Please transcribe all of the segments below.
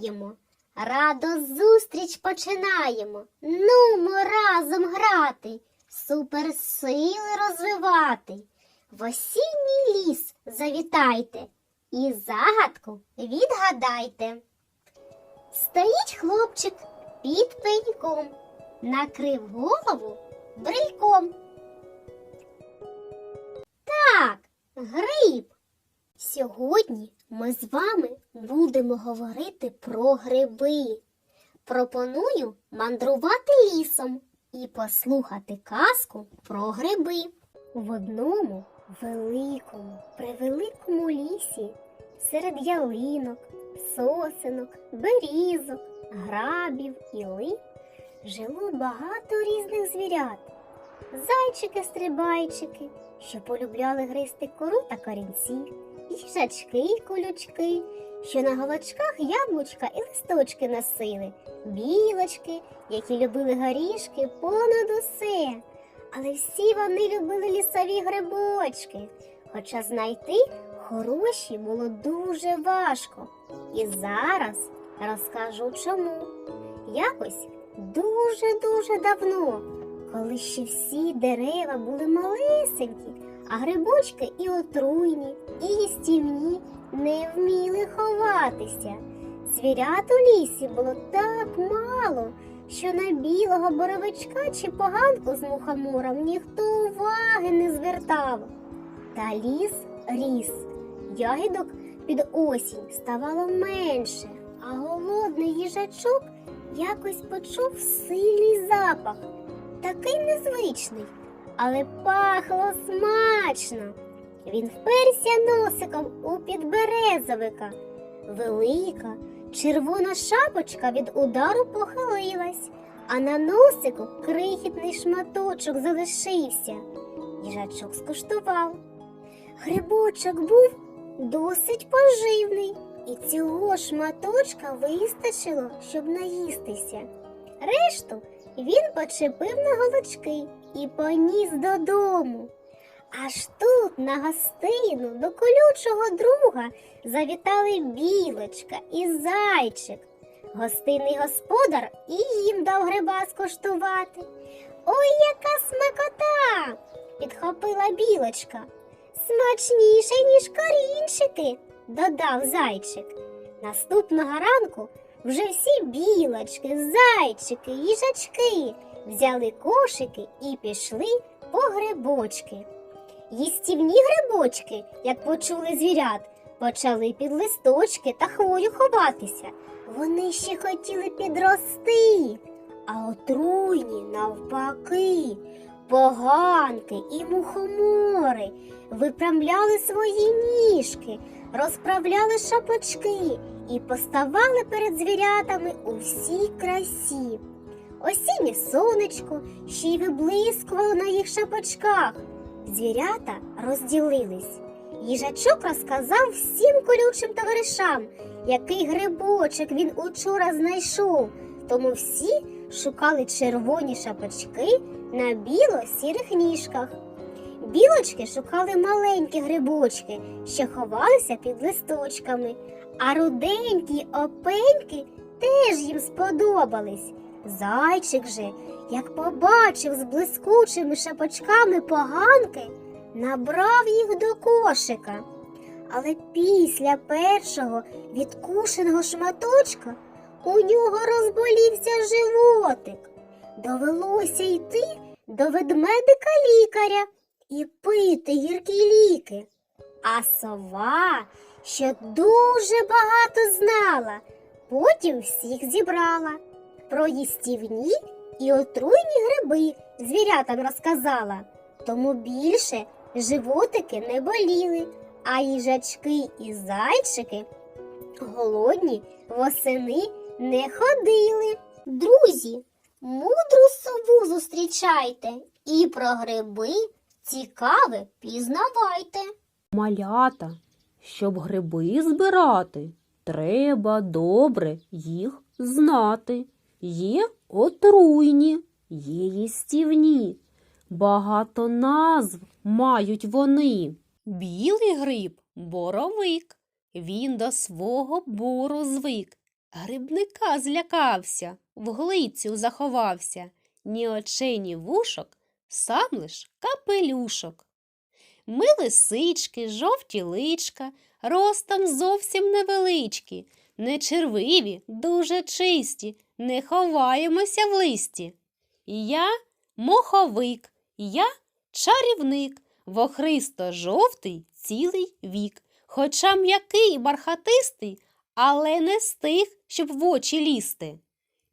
граємо, радо зустріч починаємо. Нумо разом грати, суперсили розвивати. В осінній ліс завітайте і загадку відгадайте. Стоїть хлопчик під пеньком, накрив голову брельком. Так, гриб. Сьогодні ми з вами будемо говорити про гриби. Пропоную мандрувати лісом і послухати казку про гриби. В одному великому, превеликому лісі серед ялинок, сосенок, берізок, грабів і лип жило багато різних звірят. Зайчики-стрибайчики, що полюбляли гризти кору та корінці, їжачки й колючки, що на голочках яблучка і листочки носили, білочки, які любили горішки понад усе. Але всі вони любили лісові грибочки, хоча знайти хороші було дуже важко. І зараз розкажу чому. Якось дуже-дуже давно, коли ще всі дерева були малесенькі, а грибочки і отруйні, і їстівні не вміли ховатися. Звірят у лісі було так мало, що на білого боровичка чи поганку з мухомором ніхто уваги не звертав. Та ліс ріс, ягідок під осінь ставало менше, а голодний їжачок якось почув сильний запах, такий незвичний, але пахло смачно. Він вперся носиком у підберезовика. Велика, червона шапочка від удару похилилась, а на носику крихітний шматочок залишився. Їжачок скуштував. Грибочок був досить поживний, і цього шматочка вистачило, щоб наїстися. Решту він почепив на голочки і поніс додому. Аж тут на гостину до колючого друга завітали білочка і зайчик. Гостинний господар і їм дав гриба скуштувати. Ой, яка смакота! підхопила білочка. Смачніше, ніж корінчики, додав зайчик. Наступного ранку вже всі білочки, зайчики, їжачки взяли кошики і пішли по грибочки. Їстівні грибочки, як почули звірят, почали під листочки та хвою ховатися. Вони ще хотіли підрости, а отруйні навпаки, поганки і мухомори випрямляли свої ніжки, розправляли шапочки і поставали перед звірятами у всій красі. Осіннє сонечко ще й виблискувало на їх шапочках. Звірята розділились. Їжачок розказав всім колючим товаришам, який грибочок він учора знайшов, тому всі шукали червоні шапочки на біло-сірих ніжках. Білочки шукали маленькі грибочки, що ховалися під листочками, а руденькі опеньки теж їм сподобались. Зайчик же, як побачив з блискучими шапочками поганки, набрав їх до кошика. Але після першого відкушеного шматочка у нього розболівся животик. Довелося йти до ведмедика лікаря і пити гіркі ліки. А сова, що дуже багато знала, потім всіх зібрала. Про їстівні і отруйні гриби звірятам розказала, тому більше животики не боліли, а їжачки і зайчики голодні восени не ходили. Друзі, мудру сову зустрічайте і про гриби цікаве пізнавайте. Малята, щоб гриби збирати, треба добре їх знати. Є отруйні, є їстівні, багато назв мають вони. Білий гриб боровик, він до свого бору звик. Грибника злякався, в глицю заховався, ні очей, ні вушок, сам лиш капелюшок. Ми лисички, жовті личка, ростом зовсім невеличкі, не червиві, дуже чисті, не ховаємося в листі. Я моховик, я чарівник, вохристо жовтий цілий вік, хоча м'який бархатистий, але не з тих, щоб в очі лізти.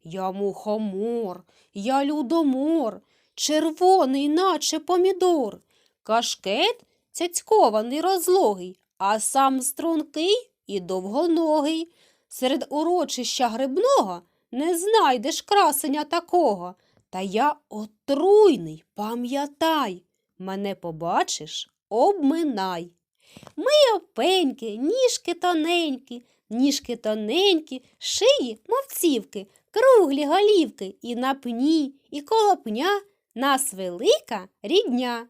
Я мухомор, я людомор, червоний, наче помідор, кашкет цяцькований розлогий, а сам стрункий і довгоногий. Серед урочища грибного не знайдеш красення такого. Та я отруйний, пам'ятай, мене побачиш, обминай. Ми опеньки, ніжки тоненькі, ніжки тоненькі, шиї, мов цівки, круглі голівки, і на пні, і коло пня нас велика рідня.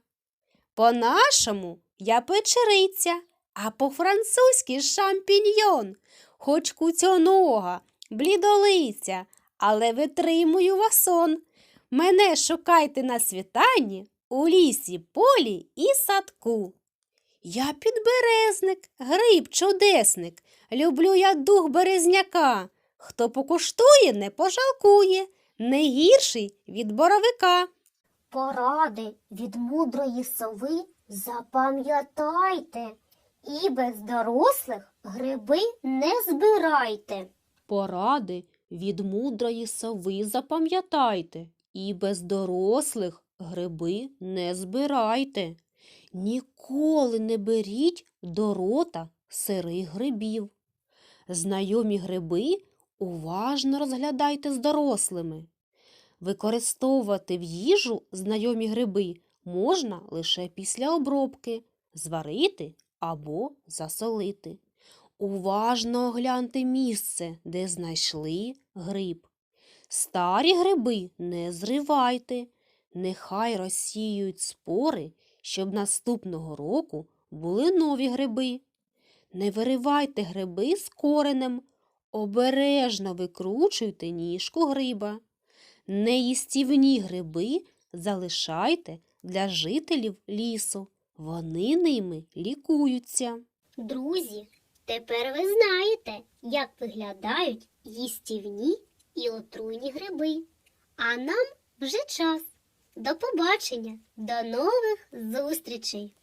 По-нашому я печериця, а по-французьки шампіньйон, хоч куцьонога, блідолиця, але витримую васон. Мене шукайте на світанні у лісі, полі і садку. Я підберезник, гриб чудесник, люблю я дух березняка. Хто покуштує, не пожалкує, не гірший від боровика. Поради від мудрої сови запам'ятайте, і без дорослих гриби не збирайте. Поради від мудрої сови запам'ятайте, і без дорослих гриби не збирайте. Ніколи не беріть до рота сирих грибів. Знайомі гриби уважно розглядайте з дорослими. Використовувати в їжу знайомі гриби можна лише після обробки, зварити або засолити. Уважно огляньте місце, де знайшли гриб. Старі гриби не зривайте, нехай розсіюють спори, щоб наступного року були нові гриби. Не виривайте гриби з коренем, обережно викручуйте ніжку гриба. Неїстівні гриби залишайте для жителів лісу. Вони ними лікуються. Друзі, тепер ви знаєте, як виглядають їстівні і отруйні гриби. А нам вже час. До побачення, до нових зустрічей!